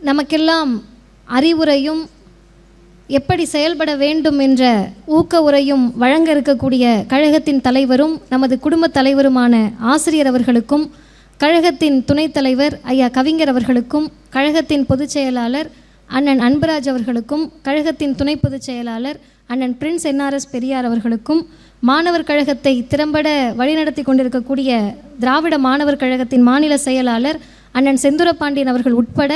நமக்கெல்லாம் அறிவுரையும் எப்படி செயல்பட வேண்டும் என்ற ஊக்க உரையும் வழங்க இருக்கக்கூடிய கழகத்தின் தலைவரும் நமது குடும்பத் தலைவருமான ஆசிரியர் அவர்களுக்கும் கழகத்தின் துணைத் தலைவர் ஐயா கவிஞர் அவர்களுக்கும் கழகத்தின் பொதுச் செயலாளர் அண்ணன் அன்பராஜ் அவர்களுக்கும் கழகத்தின் துணை பொதுச் செயலாளர் அண்ணன் பிரின்ஸ் என்ஆர்எஸ் பெரியார் அவர்களுக்கும் மாணவர் கழகத்தை திறம்பட வழிநடத்தி கொண்டிருக்கக்கூடிய திராவிட மாணவர் கழகத்தின் மாநில செயலாளர் அண்ணன் செந்துரபாண்டியன் அவர்கள் உட்பட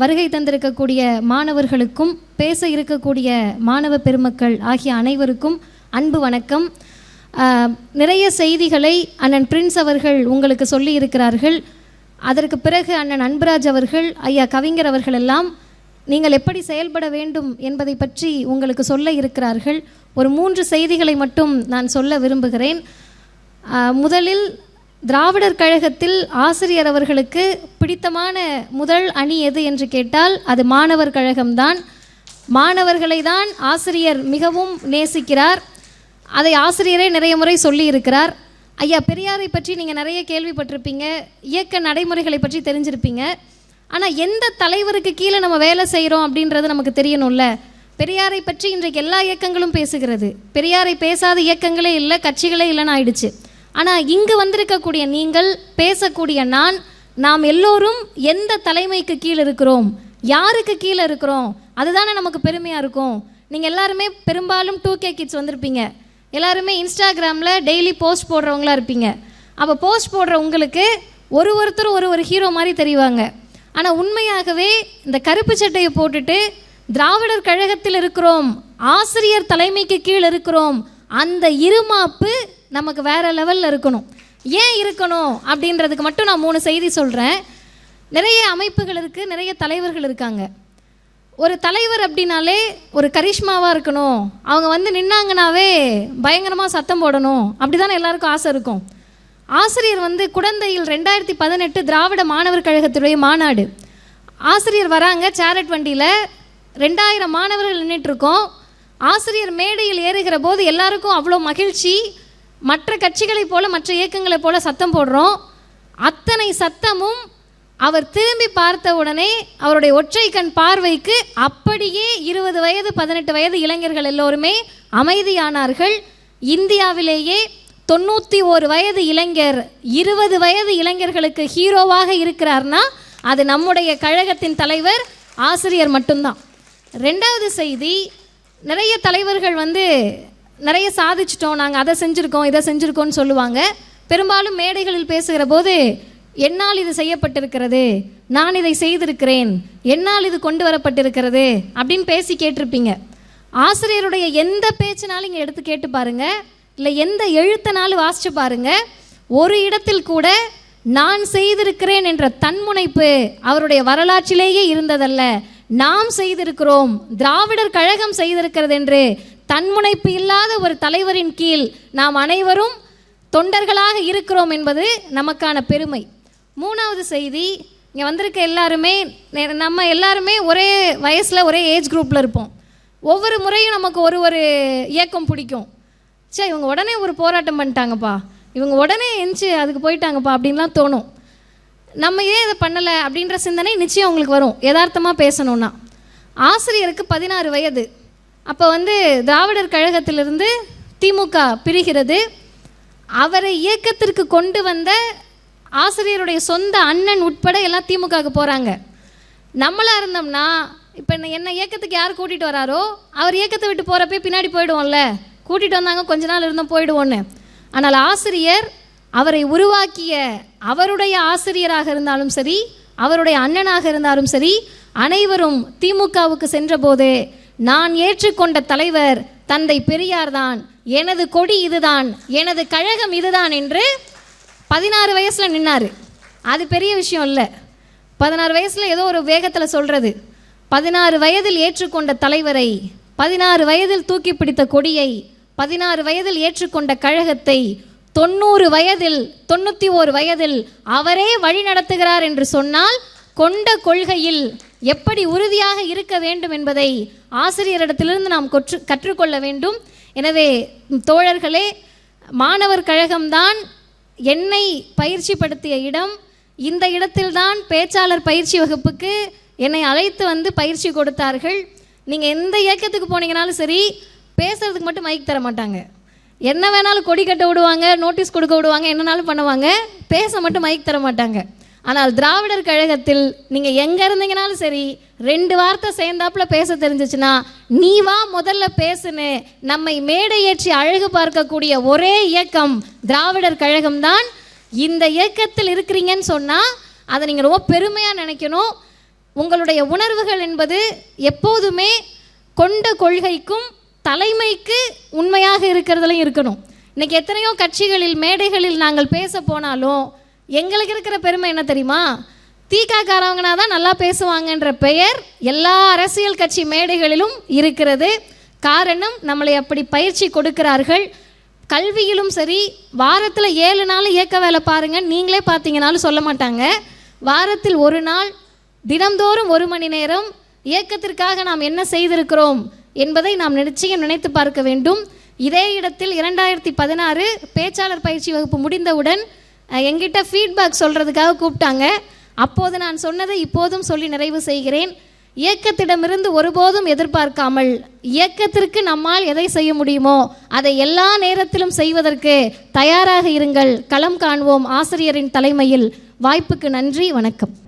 வருகை தந்திருக்கக்கூடிய மாணவர்களுக்கும் பேச இருக்கக்கூடிய மாணவ பெருமக்கள் ஆகிய அனைவருக்கும் அன்பு வணக்கம். நிறைய செய்திகளை அண்ணன் பிரின்ஸ் அவர்கள் உங்களுக்கு சொல்லி இருக்கிறார்கள். அதற்கு பிறகு அண்ணன் அன்பராஜ் அவர்கள் ஐயா கவிஞர் அவர்கள் எல்லாம் நீங்கள் எப்படி செயல்பட வேண்டும் என்பதை பற்றி உங்களுக்கு சொல்ல இருக்கிறார்கள். ஒரு மூன்று செய்திகளை மட்டும் நான் சொல்ல விரும்புகிறேன். முதலில் திராவிடர் கழகத்தில் ஆசிரியர் அவர்களுக்கு பிடித்தமான முதல் அணி எது என்று கேட்டால் அது மாணவர் கழகம்தான். மாணவர்களை தான் ஆசிரியர் மிகவும் நேசிக்கிறார். அதை ஆசிரியரே நிறைய முறை சொல்லி இருக்கிறார் ஐயா பெரியாரை பற்றி நீங்கள் நிறைய கேள்விப்பட்டிருப்பீங்க. இயக்க நடைமுறைகளை பற்றி தெரிஞ்சிருப்பீங்க. ஆனால் எந்த தலைவருக்கு கீழே நம்ம வேலை செய்கிறோம் அப்படின்றது நமக்கு தெரியணும்ல? பெரியாரை பற்றி இன்றைக்கு எல்லா இயக்கங்களும் பேசுகிறது. பெரியாரை பேசாத இயக்கங்களே இல்லை கட்சிகளே இல்லைன்னு ஆயிடுச்சு. ஆனால் இங்கு வந்திருக்கக்கூடிய நீங்கள் பேசக்கூடிய நான் நாம் எல்லோரும் எந்த தலைமைக்கு கீழே இருக்கிறோம்? யாருக்கு கீழே இருக்கிறோம்? அதுதானே நமக்கு பெருமையாக இருக்கும். நீங்கள் எல்லாருமே பெரும்பாலும் டூ கே கிட்ஸ் வந்திருப்பீங்க. எல்லாருமே இன்ஸ்டாகிராமில் டெய்லி போஸ்ட் போடுறவங்களா இருப்பீங்க. அப்போ போஸ்ட் போடுற உங்களுக்கு ஒரு ஒருத்தரும் ஒரு ஒரு ஹீரோ மாதிரி தெரிவாங்க. ஆனால் உண்மையாகவே இந்த கருப்பு சட்டையை போட்டுட்டு திராவிடர் கழகத்தில் இருக்கிறோம் ஆசிரியர் தலைமைக்கு கீழ் இருக்கிறோம் அந்த இருமாப்பு நமக்கு வேற லெவலில் இருக்கணும். ஏன் இருக்கணும்? அப்படின்றதுக்கு மட்டும் நான் மூணு செய்தி சொல்கிறேன் நிறைய அமைப்புகள் இருக்குது நிறைய தலைவர்கள் இருக்காங்க. ஒரு தலைவர் அப்படின்னாலே ஒரு கரிஷ்மாவாக இருக்கணும். அவங்க வந்து நின்னாங்கனாவே பயங்கரமாக சத்தம் போடணும். அப்படி தானே எல்லாருக்கும் ஆசை இருக்கும். ஆசிரியர் வந்து குடந்தையில் ரெண்டாயிரத்தி பதினெட்டு திராவிட மாணவர் கழகத்துடைய மாநாடு. ஆசிரியர் வராங்க சேரட் வண்டியில். ரெண்டாயிரம் மாணவர்கள் நின்றுட்டுருக்கோம் ஆசிரியர் மேடையில் ஏறுகிற போது எல்லாருக்கும் அவ்வளோ மகிழ்ச்சி. மற்ற கட்சிகளைப் போல மற்ற இயக்கங்களைப் போல சத்தம் போடுறோம். அத்தனை சத்தமும் அவர் திரும்பி பார்த்த உடனே அவருடைய ஒற்றை கண் பார்வைக்கு அப்படியே இருபது வயது பதினெட்டு வயது இளைஞர்கள் எல்லோருமே அமைதியானார்கள். இந்தியாவிலேயே தொண்ணூற்றி ஒரு வயது இளைஞர் இருபது வயது இளைஞர்களுக்கு ஹீரோவாக இருக்கிறார்னா அது நம்முடைய கழகத்தின் தலைவர் ஆசிரியர் மட்டும்தான். ரெண்டாவது செய்தி நிறைய தலைவர்கள் வந்து நிறைய சாதிச்சிட்டோம் நாங்கள் அதை செஞ்சுருக்கோம் இதை செஞ்சுருக்கோம்னு சொல்லுவாங்க. பெரும்பாலும் மேடைகளில் பேசுகிற போது என்னால் இது செய்யப்பட்டிருக்கிறது நான் இதை செய்திருக்கிறேன் என்னால் இது கொண்டு வரப்பட்டிருக்கிறது அப்படின்னு பேசி கேட்டிருப்பீங்க. ஆசிரியருடைய எந்த பேச்சினாலும் இங்கே எடுத்து கேட்டு பாருங்க. இல்லை எந்த எழுத்தனாலும் வாசிச்சு பாருங்க. ஒரு இடத்தில் கூட நான் செய்திருக்கிறேன் என்ற தன்முனைப்பு அவருடைய வரலாற்றிலேயே இருந்ததல்ல. நாம் செய்திருக்கிறோம் திராவிடர் கழகம் செய்திருக்கிறது என்று தன்முனைப்பு இல்லாத ஒரு தலைவரின் கீழ் நாம் அனைவரும் தொண்டர்களாக இருக்கிறோம் என்பது நமக்கான பெருமை. மூணாவது செய்தி இங்கே வந்திருக்க எல்லாருமே நெ- நம்ம எல்லாருமே ஒரே வயசில் ஒரே ஏஜ் குரூப்பில் இருப்போம். ஒவ்வொரு முறையும் நமக்கு ஒரு ஒரு இயக்கம் பிடிக்கும். சே இவங்க உடனே ஒரு போராட்டம் பண்ணிட்டாங்கப்பா. இவங்க உடனே எந்திச்சு அதுக்கு போயிட்டாங்கப்பா அப்படின்லாம் தோணும். நம்ம ஏன் இதை பண்ணலை அப்படின்ற சிந்தனை நிச்சயம் உங்களுக்கு வரும் யதார்த்தமாக பேசணும்னா. ஆசிரியருக்கு பதினாறு வயது. அப்போ வந்து திராவிடர் கழகத்திலிருந்து திமுக பிரிகிறது. அவரை இயக்கத்திற்கு கொண்டு வந்த ஆசிரியருடைய சொந்த அண்ணன் உட்பட எல்லாம் திமுகவுக்கு போகிறாங்க நம்மளாக இருந்தோம்னா இப்போ என்ன என்ன இயக்கத்துக்கு யார் கூட்டிகிட்டு வராரோ அவர் இயக்கத்தை விட்டு போகிறப்ப பின்னாடி போயிடுவோம்ல. கூட்டிகிட்டு வந்தாங்க கொஞ்ச நாள் இருந்தோம் போயிடுவோன்னு ஆனால் ஆசிரியர் அவரை உருவாக்கிய அவருடைய ஆசிரியராக இருந்தாலும் சரி அவருடைய அண்ணனாக இருந்தாலும் சரி அனைவரும் திமுகவுக்கு சென்றபோது நான் ஏற்றுக்கொண்ட தலைவர் தந்தை பெரியார் தான் எனது கொடி இதுதான். எனது கழகம் இதுதான் என்று பதினாறு வயசில் நின்னாரு. அது பெரிய விஷயம் இல்லை. பதினாறு வயசில் ஏதோ ஒரு வேகத்தில் சொல்கிறது பதினாறு வயதில் ஏற்றுக்கொண்ட தலைவரை பதினாறு வயதில் தூக்கி பிடித்த கொடியை பதினாறு வயதில் ஏற்றுக்கொண்ட கழகத்தை தொண்ணூறு வயதில் தொண்ணூற்றி ஓரு வயதில் அவரே வழி நடத்துகிறார் என்று சொன்னால் கொண்ட கொள்கையில் எப்படி உறுதியாக இருக்க வேண்டும் என்பதை ஆசிரியரிடத்திலிருந்து நாம் கொற்று கற்றுக்கொள்ள வேண்டும். எனவே தோழர்களே மாணவர் கழகம்தான் என்னை பயிற்சிப்படுத்திய இடம். இந்த இடத்தில்தான் பேச்சாளர் பயிற்சி வகுப்புக்கு என்னை அழைத்து வந்து பயிற்சி கொடுத்தார்கள். நீங்கள் எந்த இயக்கத்துக்கு போனீங்கனாலும் சரி பேசுறதுக்கு மட்டும் மைக் தர மாட்டாங்க. என்ன வேணாலும் கொடி கட்ட விடுவாங்க நோட்டீஸ் கொடுக்க விடுவாங்க என்னனாலும் பண்ணுவாங்க பேச மட்டும் மைக் தர மாட்டாங்க. ஆனால் திராவிடர் கழகத்தில் நீங்கள் எங்கே இருந்தீங்கனாலும் சரி ரெண்டு வார்த்தை சேர்ந்தாப்புல பேச தெரிஞ்சிச்சுன்னா நீ வா முதல்ல பேசுன்னு நம்மை மேடை ஏற்றி அழகு பார்க்கக்கூடிய ஒரே இயக்கம் திராவிடர் கழகம்தான் இந்த இயக்கத்தில் இருக்கிறீங்கன்னு சொன்னால் அதை நீங்கள் ரொம்ப பெருமையாக நினைக்கணும். உங்களுடைய உணர்வுகள் என்பது எப்போதுமே கொண்ட கொள்கைக்கும் தலைமைக்கு உண்மையாக இருக்கிறதுலையும் இருக்கணும். இன்னைக்கு எத்தனையோ கட்சிகளில் மேடைகளில் நாங்கள் பேச போனாலும் எங்களுக்கு இருக்கிற பெருமை என்ன தெரியுமா? தீக்காக்காரவங்கனா தான் நல்லா பேசுவாங்கன்ற பெயர் எல்லா அரசியல் கட்சி மேடைகளிலும் இருக்கிறது. காரணம் நம்மளை அப்படி பயிற்சி கொடுக்கிறார்கள். கல்வியிலும் சரி வாரத்தில் ஏழு நாள் இயக்க வேலை பாருங்கள் நீங்களே பார்த்தீங்கனாலும் சொல்ல மாட்டாங்க. வாரத்தில் ஒரு நாள் தினம்தோறும் ஒரு மணி நேரம் இயக்கத்திற்காக நாம் என்ன செய்திருக்கிறோம் என்பதை நாம் நிச்சயம் நினைத்து பார்க்க வேண்டும். இதே இடத்தில் இரண்டாயிரத்தி பதினாறு பேச்சாளர் பயிற்சி வகுப்பு முடிந்தவுடன் எங்கிட்ட ஃபீட்பேக் சொல்கிறதுக்காக கூப்பிட்டாங்க. அப்போது நான் சொன்னதை இப்போதும் சொல்லி நிறைவு செய்கிறேன். இயக்கத்திடமிருந்து ஒருபோதும் எதிர்பார்க்காமல் இயக்கத்திற்கு நம்மால் எதை செய்ய முடியுமோ அதை எல்லா நேரத்திலும் செய்வதற்கு தயாராக இருங்கள். களம் காண்போம் ஆசிரியரின் தலைமையில். வாய்ப்புக்கு நன்றி வணக்கம்.